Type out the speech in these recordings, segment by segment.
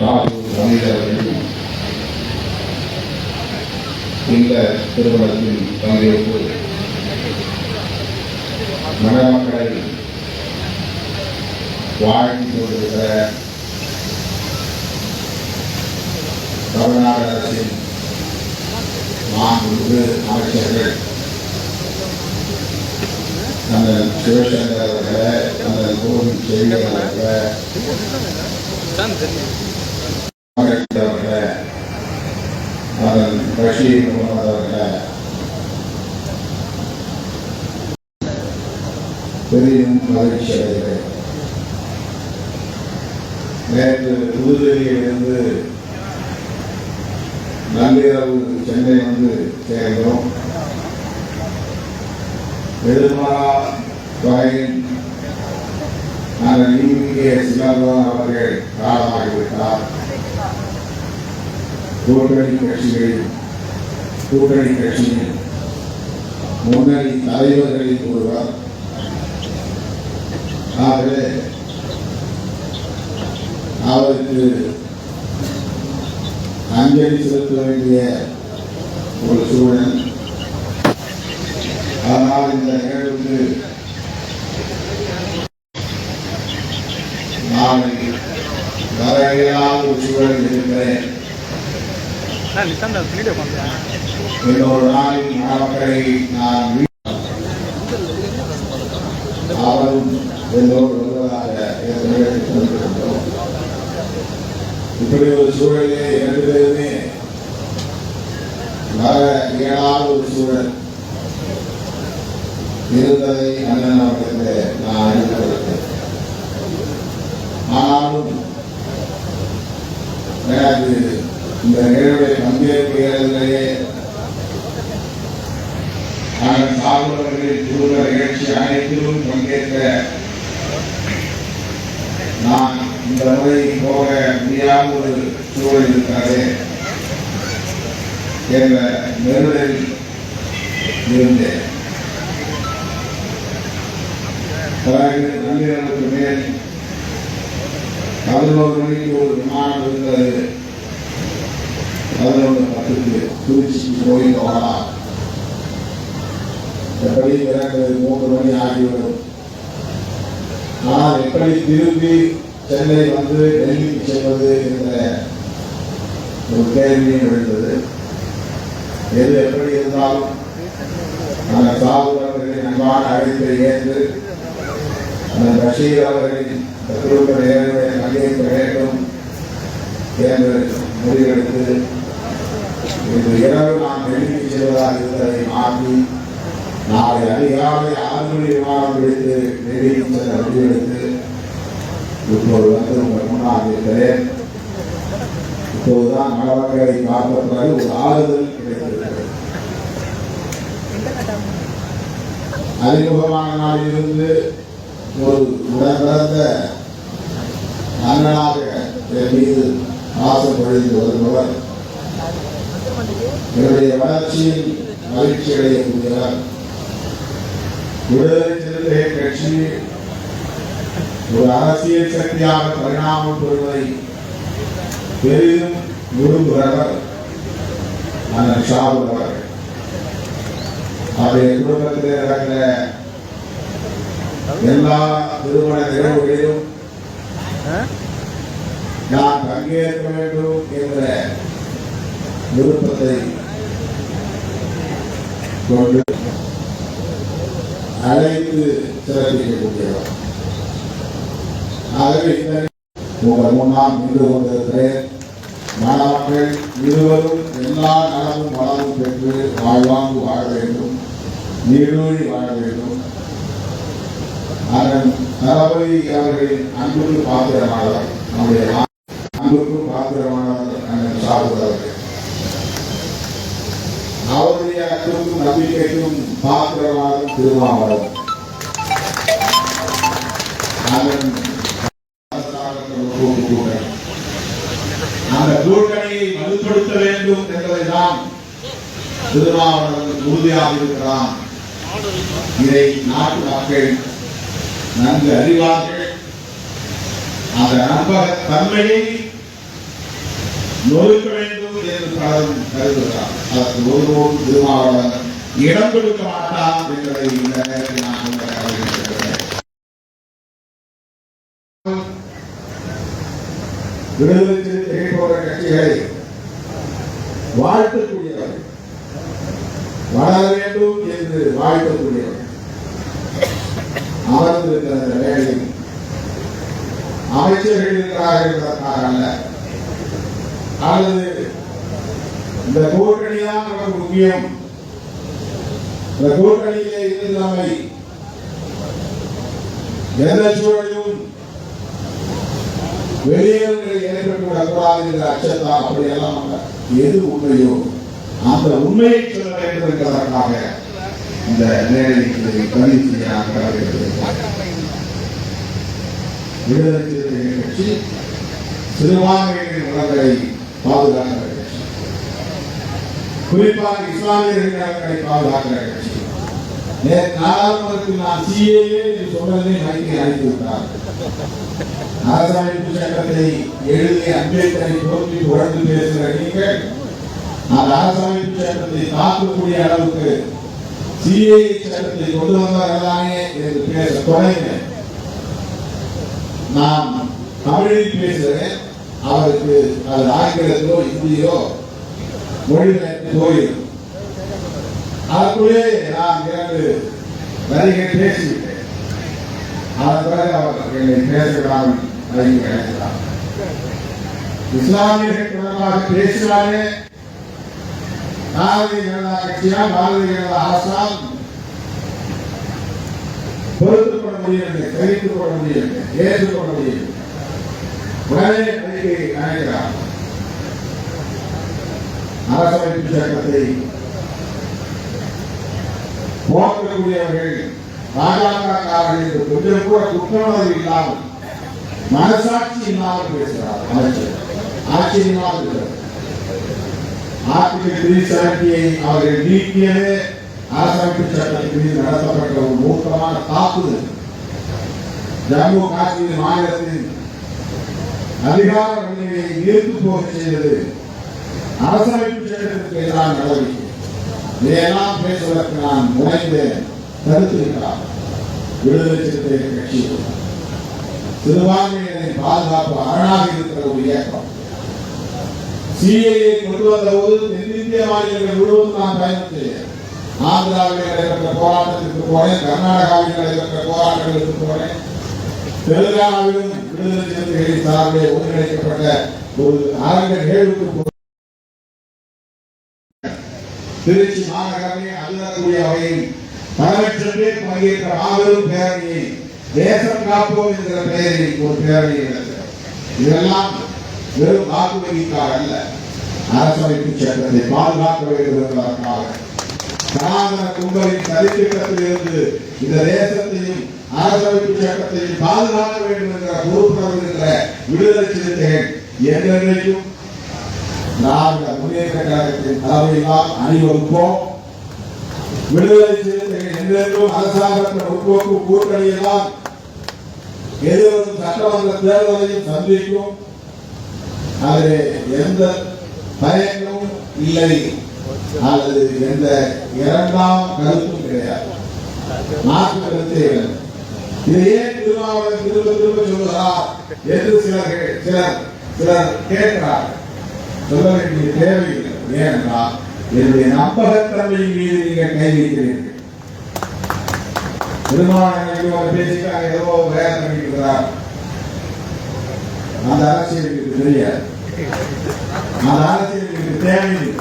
ராகு ரமேஷ் இந்த திருமணத்தில் பங்கேற்பு மணமக்களை வாழ்ந்து கொண்டிருக்கிற தமிழ்நாடு அரசின் மாண்புமிகு அமைச்சர்கள் அந்த சிவசங்கர் அவர்களை அந்த கோவில் செய்திகள் அவர்களை அவர்களை அதன் பஷீர் முகமது அவர்களை பெரிதும் மகிழ்ச்சி அடைகிறேன். நேற்று புதுதில்லியிலிருந்து நள்ளிரவு சென்னை வந்து சேர்ந்தோம். பெருமாளா வகையில் நாங்கள் இங்கே சிலம்பரம் அவர்கள் காலமாகிவிட்டார் கூட்டணி கட்சிகளில் கூட்டணி கட்சியில் முன்னணி தலைவர்களில் ஒருவர் ஆகவே அவருக்கு அஞ்சலி செலுத்த வேண்டிய ஒரு சூழல் ஆனால் இந்த நிகழ்வுக்கு நாளை வர இயலாத ஒரு சூழல் இருக்கிறேன் இன்னொரு நாளில் மணமக்களை நான் அவரும் எல்லோரும் வருவதாக இப்படி ஒரு சூழலே இரண்டு பேருமே வர இயலாத ஒரு சூழல் இருந்ததை அண்ணன் அவர்களுக்கு நான் அறிவிக்கிறேன் ஆனாலும் எனக்கு இந்த நிகழ்வை பங்கேற்கிறதிலேயே நாங்கள் சார்பவர்களின் குழுவ நிகழ்ச்சி அனைத்திலும் பங்கேற்க நான் இந்த முறை போக முடியாத ஒரு சூழல் இருக்கிறது என்ற நெருடலில் இருந்தேன் பிறகு நள்ளிரவுக்கு மேல் பதினோரு மணிக்கு ஒரு விமானம் இருந்தது பதினொன்று பத்துக்கு திருச்சி போய் வரலாம் எப்படி இரண்டு மூன்று மணி ஆகிவிடும் ஆனால் எப்படி திரும்பி சென்னை வந்து டெல்லிக்கு செல்வது என்ற ஒரு கேள்வியும் எழுந்தது எது எப்படி இருந்தாலும் அந்த சாகுல் அன்பான அழைப்பை ஏற்று பஷீர் அவர்களின் நேர்வை பங்கேற்க வேண்டும் என்று முடிவெடுத்து இன்று இரவு நான் டெல்லிக்கு செல்வதாக இருந்ததை மாற்றி நாளை அதிகாலை ஆறு மணி விமானம் பிடித்து டெல்லிக்கு செல்ல முடிவெடுத்து இப்போது வந்து உங்கள் முன்னால் இருக்கிறேன் இப்போதுதான் மணவர்களை பார்த்த பிறகு ஒரு ஆறுதல் கிடைத்திருக்கிறது. அறிமுகமான நாளிலிருந்து ஒரு உடன்பிறந்த அண்ணனாக என் மீது பாசம் பொழுது வருபவர். என்னுடைய வளர்ச்சியில் மகிழ்ச்சி அடையக்கூடியவர் விடுதலை சிறுத்தை கட்சி ஒரு அரசியல் சக்தியாக பரிணாமம் பெறுவதை பெரிதும் விரும்புகிறவர் அந்த ஷாபுல் அவர்கள். அவருடைய குடும்பத்தில் நடக்கிற எல்லா திருமண நிகழ்வுகளிலும் நான் பங்கேற்க வேண்டும் என்ற விருப்பத்தை கொண்டு அழைத்து சிறப்பிக்கக்கூடியவர். ஆகவே இந்த உங்கள் முன்னால் நின்று கொண்டிருக்கிறேன். மாணவர்கள் இருவரும் எல்லா நலமும் வளமும் பெற்று வாழ்வாங்கு வாழ வேண்டும். நீடூழி வாழ வேண்டும். அதன் தளபதி அவர்களின் அன்புக்கு பாத்திரமானவர் நம்முடைய அன்புக்கு பாத்திரமானவர் அண்ணன் சாகுல் அவர்கள். அவருடைய அன்புக்கும் நம்பிக்கைக்கும் பாத்திரமானவர் திருமாவளவன். அந்த கூட்டணியை வலுப்படுத்த வேண்டும் என்பதைதான் திருமாவளவன் உறுதியாக இருக்கிறான் இதை நாட்டு மக்கள் நன்கு அறிவார்கள் அந்த நம்பக தன்மையை நொறுக்க வேண்டும் என்று பலரும் கருதுகிறார். அதற்கு ஒருவரும் திருமாவளவன் இடம் கொடுக்க மாட்டான் என்பதை இந்த நேரத்தில் நான் சொல்ல கடமைப்பட்டிருக்கிறேன். விடுதலை கட்சிகளை வாழ்த்தக்கூடியவர்கள் வளர வேண்டும் என்று வாழ்த்தக்கூடியவர்கள் அமர்ந்திருக்கிற இந்த வேளையில் அமைச்சர்கள் இருக்கிறார்கள் என்பதற்காக அல்ல அல்லது இந்த கூட்டணி தான் நமக்கு முக்கியம். இந்த கூட்டணியிலே இருந்து நம்மை எந்த சூழலிலும் வெளியேறுகளை ஏற்பட்டுவிடக்கூடாது என்ற அச்சத்தால் அப்படியெல்லாம் எது உண்மையோ அந்த உண்மையை சொல்ல வேண்டும் என்பதற்காக இந்த நேரடிக்கு பதிவு செய்ய நான் கடமைப்பட்டிருக்கிறேன். விடுதலை சிறுத்தைகள் கட்சி சிறுபான்மையினரின் நலன்களை பாதுகாக்கிற கட்சி குறிப்பாக இஸ்லாமியர்கள் நலன்களை பாதுகாக்கிற கட்சி நாடாளுமன்றத்தில் நான் சிஏஏ என்று சொன்னதை மைக்கை அழைத்து விட்டார். அரசமைப்பு சட்டத்தை அம்பேத்கரை தோற்றி பேசுகிற நீங்கள் அந்த அரசமைப்பு சட்டத்தை தாக்கக்கூடிய அளவுக்கு சிஏஏ சட்டத்தை கொண்டு வந்தார்களானே என்று பேச தொடங்கினேன். நான் தமிழில் பேசுகிறேன். அவருக்கு அது ஆங்கிலத்திலோ இந்தியோ மொழிபெயர்த்து போயிடும். அதற்குள்ளே நான் இரண்டு வரிகள் பேசிவிட்டேன். அதன் பிறகு அவர் என்னை பேசலாம் அறிவு கிடைக்கலாம் இஸ்லாமியர்கள் தொடர்பாக பேசினாலே பாரதிய ஜனதா கட்சியால் பாரதிய ஜனதா அரசால் பொறுத்துக் கொள்ள முடியவில்லை சகித்துக் கொள்ள முடியவில்லை ஏற்றுக்கொள்ள முடியவில்லை. உடனே அறிக்கை அழைக்கிறார் அரசமைப்பு சட்டத்தை போக்கக்கூடியவர்கள் பாஜகக்காரர்கள் என்று கொஞ்சம் கூட குற்றவாளி இல்லாமல் மனசாட்சி இல்லாமல் பேசுகிறார் அமைச்சர் ஆட்சி இல்லாமல் இருக்கிறார் ஆர்டிகல் த்ரீ செவன்டியை அவர்கள் நீக்கியது அரசமைப்பு சட்டத்தின் மீது நடத்தப்பட்ட ஒரு மூர்க்கமான தாக்குதல். ஜம்மு காஷ்மீர் மாநிலத்தின் அதிகார வலிமையை இழுத்து போக செய்தது அரசமைப்பு சட்டத்திற்கு எதிரான நடவடிக்கை. இதையெல்லாம் பேசுவதற்கு நான் முனைந்து தடுத்திருக்கிறார் விடுதலை சிறுத்தைகள் கட்சி. சிறுபான்மையினரின் பாதுகாப்பு அரணாக இருக்கிற ஒரு இயக்கம். சிஏஏ கொண்டு வந்த போது தென்னிந்திய மாநிலங்கள் முழுவதும் நான் பயணம் செய்தேன் ஆந்திராவில் நடைபெற்ற போராட்டத்திற்கு போனேன் கர்நாடகாவில் நடைபெற்ற போராட்டங்களுக்கு போனேன். தெலுங்கானாவிலும் விடுதலை சிறுத்தைகளின் சார்பில் ஒருங்கிணைக்கப்பட்ட ஒரு அரங்க நிகழ்வுக்கு திருச்சி மாநகரமே அல்லக்கூடிய வகையில் பல லட்சம் பேர் பங்கேற்ற மாபெரும் பேரணியை தேசம் காப்போம் என்கிற பெயரில் ஒரு பேரணி நடந்தது. இதெல்லாம் வெறும் வாக்குறுதிக்காக அல்ல. அரசமைப்பு சட்டத்தை பாதுகாக்க வேண்டும் என்பதற்காக. சனாதன கும்பலின் சதித்திட்டத்தில் இருந்து இந்த தேசத்தையும் அரசமைப்பு சட்டத்தையும் பாதுகாக்க வேண்டும் என்ற பொறுப்புணர்வு என்ற விடுதலை சிறுத்தைகள் என்றென்றைக்கும் திராவிட முன்னேற்ற கழகத்தின் தலைமையினால் அணிவகுப்போம். விடுதலை சிறுத்தைகள் என்றென்றும் அரசாங்கத்தின் முற்போக்கு கூட்டணியெல்லாம் எதிர்வரும் சட்டமன்ற தேர்தலையும் சந்திக்கும். அவரு எந்த பயனும் இல்லை. அல்லது எந்த இரண்டாம் கருத்தும் கிடையாது. மாற்று கருத்தே இல்லை. இது ஏன் திருமாவளவன் திரும்ப திரும்ப சொல்லுகிறார் என்று சிலர் சிலர் சிலர் கேட்கிறார். சொல்ல வேண்டிய தேவையில்லை ஏனென்றால் என்னுடைய நம்பகத்தன்மையின் மீது நீங்கள் கை வைக்கிறீர்கள். திருமாவளவன் பேசிட்டாங்க ஏதோ வேலை இருக்கிறார். அந்த அரசியலுக்கு தெரியாது. அந்த அரசியலுக்கு தேவையில்லை.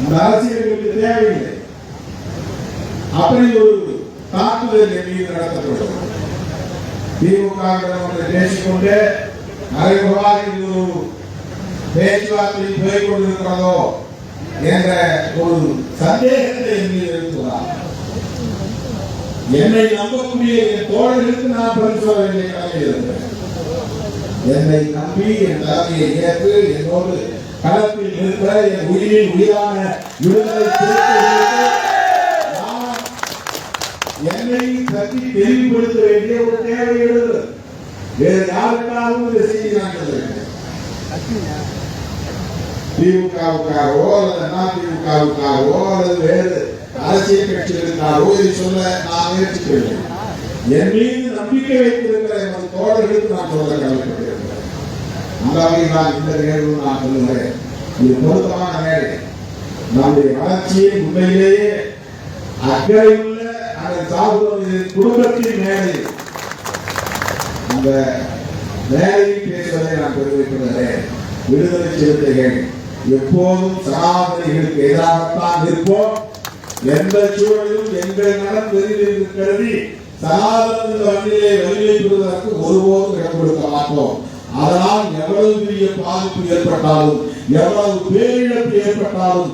அந்த அரசியலுக்கு தேவையில்லை. அப்படி ஒரு தாக்குதல் என் மீது நடத்தப்படும். திமுக பேசிக்கொண்டு மறைமுகமாக இது ஒரு பேச்சுவார்த்தை போய் கொண்டிருக்கிறதோ என்ற ஒரு சந்தேகத்தை என் மீது எழுப்புகிறார்? என்னை நம்பக்கூடிய என் தோழர்களுக்கு நான் பரிசோதனை வேண்டிய இருக்கிறேன். என்னை நம்பி என் தலைமையை ஏற்று என்னோடு களத்தில் இருக்கிற என் உயிரில் உயிரான விடுதலை என்னை பற்றி தெளிவுபடுத்த வேண்டிய ஒரு தேவை எழுது வேறு யாருக்காகவும் இந்த செய்தி நான் திமுகவுக்காகவோ அல்லது அதிமுகவுக்காகவோ அல்லது வேறு அரசியல் கட்சிகளுக்காகவோ இதை சொல்ல நான் முயற்சிக்கவில்லை. என் மீது நம்பிக்கை வைத்திருக்கிற எமது தோழர்களுக்கு நான் சொல்ல கடமைப்பட்டிருக்கிறேன் அந்த வகையில் நான் இந்த நிகழ்வு நான் சொல்லுகிறேன். இது பொருத்தமான மேடை நம்முடைய வளர்ச்சியை உண்மையிலேயே அக்கறையுள்ள அந்த சாகுபடி குடும்பத்தின் மேடை அந்த மேடையில் பேசுவதை நான் தெரிவிக்கின்றேன் விடுதலை சிறுத்தைகள் எப்போதும் சனாதனிகளுக்கு எதிராகத்தான் இருப்போம். எந்த சூழலும் எங்கள் நலம் பெரிது கருதி சனாதன வண்டியை வலிமை ஒருபோதும் இடம் கொடுக்க மாட்டோம். அதனால் எவ்வளவு பெரிய பாதிப்பு ஏற்பட்டாலும் எவ்வளவு பேரிழப்பு ஏற்பட்டாலும்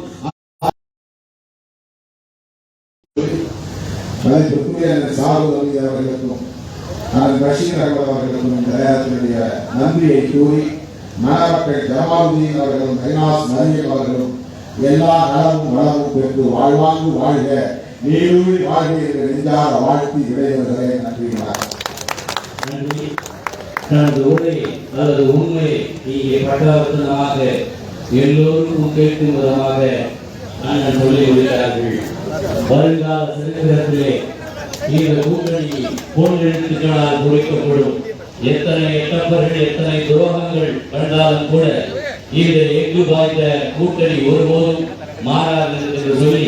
மதிப்பிற்குரிய அவர்களுக்கும் பஷீர் அகமது அவர்களுக்கும் இந்த நன்றியை கூறி மணமக்கள் ஜமாலுதீன் அவர்களும் கைலாஸ் மரியம் அவர்களும் எல்லா நலமும் வளமும் பெற்று வாழ்வாங்கு வாழ்க. நீடூழி வாழ்க்கையில் என்று நெஞ்சார வாழ்த்தி விடைபெறுகிறேன் நன்றி. தனது உரை அல்லது உண்மை இங்கே பட்டவர்த்தனமாக எல்லோருக்கும் கேட்கும் விதமாக அண்ணன் சொல்லி வருகிறார்கள் வருங்கால சரித்திரத்திலே இந்த கூட்டணி பொன் எழுத்துக்களால் குறிக்கப்படும் எத்தனை எட்டப்பர்கள் எத்தனை துரோகங்கள் கண்டாலும் கூட இந்த எங்கு வாய்ந்த கூட்டணி ஒருபோதும் மாறாது என்று சொல்லி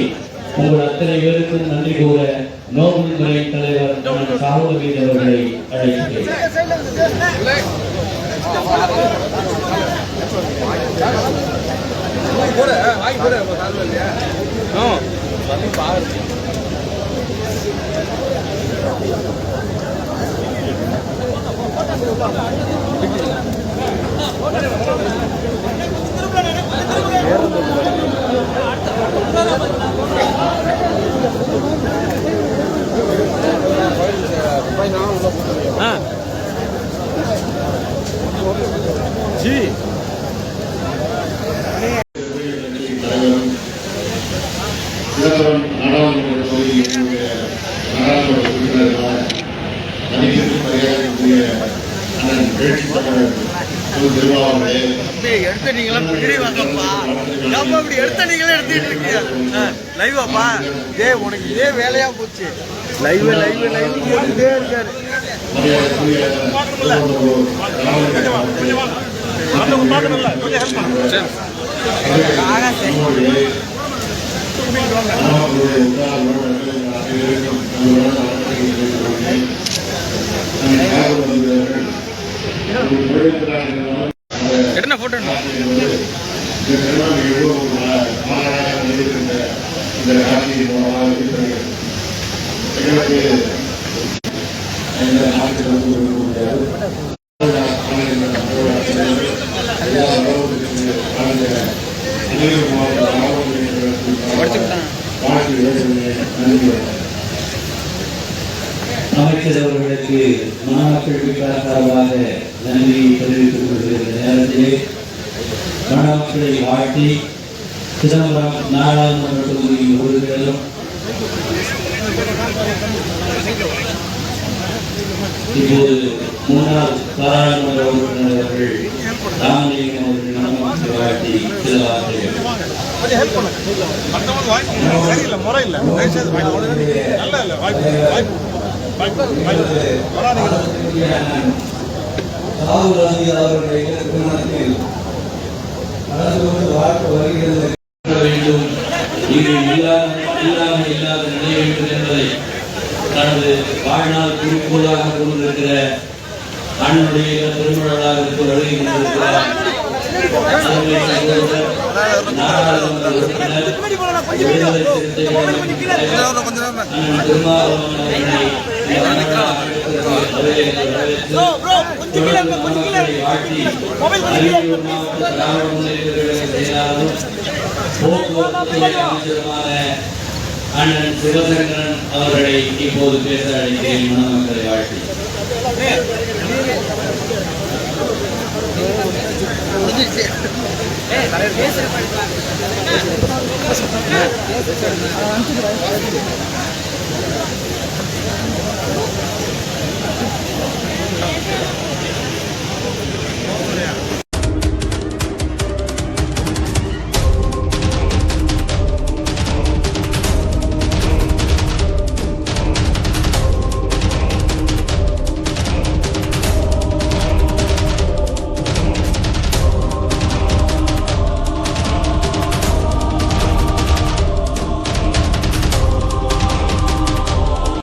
உங்கள் அத்தனை பேருக்கும் நன்றி கூற நோபல் துறை தலைவர் அண்ணன் சாகுபதி அவர்களை அழைக்கிறேன் Thank you ஜி சிதம்பரம் நாடாளுமன்ற தொகுதியினுடைய நாடாளுமன்ற உறுப்பினர்களான மதிப்பிற்கு மரியாதைக்குரிய அண்ணன் எழுச்சி தமிழர் திரு திருமாவளவனே, எடுத்து நீங்களும் பின்னாடி வாங்கப்பா நம்ம அப்படி எடுத்த நீங்களே எடுத்துட்டு இருக்கீங்க? லைவாப்பா டேய் உனக்கு இதே வேலையா போச்சு. லைவ் லைவ் லைவ் கேட்டுட்டே இருக்காரு. மரியாதைக்குரிய திருவள்ளுவர் ராமலிங்கம் அவர்களே, நம்முடைய நாமக்கலுடைய உற்றார் உறவினர்கள் அனைவருக்கும் அன்புடன் வணக்கங்களை தெரிவித்துக் கொள்கிறேன். நான் சார்பு வந்தவர்கள் ஒரு தொழில்துறையினரும் அந்த என்ன போட்டோ இந்த நிறுவனம் எவ்வளவு மாநாடாக நடைபெறுகின்ற இந்த காட்சியின் மூலமாக இருக்கிறது. எங்களுக்கு இந்த நாட்டில் வந்து இருக்க முடியாது. எல்லா உறவுகளுக்கு வாழ்ந்த அனைவரும் மாவட்ட மாவட்ட வாழ்க்கை இளைஞர்களே, நன்றி வணக்கம். அமைச்சர் அவர்களுக்கு மாணவர்கள் விகாஸ் சார்பாக நன்றி தெரிவித்துக் கொள்கிற நேரத்திலே மாணவர்களை வாழ்த்தி சிதம்பரம் நாடாளுமன்ற தொகுதி உறுப்பினரும் இப்போது முன்னாள் பாராளுமன்ற உறுப்பினர் அவர்கள் ராமலிங்கம் அவர்கள் மாணவர்களை வாழ்த்தி சில ராகுல் காந்தி அவர்களுடைய திருமணத்தில் கலந்து கொண்டு வாழ்த்து வருகிறது வேண்டும். இது இல்லாம இல்லாமல் இல்லாத நிலை வேண்டும் என்பதை தனது வாழ்நாள் குறிக்கோளாக கொண்டிருக்கிற அண்ணனுடைய திருமணமாக கொண்டிருக்கிறார் சகோதரர், நாடாளுமன்ற உறுப்பினர், விடுதலை சிறுத்தைகள் தலைவர், அண்ணன் திருமாவளவன் அவர்களை இந்த மாநாட்டிற்கு வரவேற்று அண்ணன் சிவசங்கரன் அவர்களை இப்போது பேச அழைக்கிறேன் மணமக்களை வாழ்த்தி பேசுற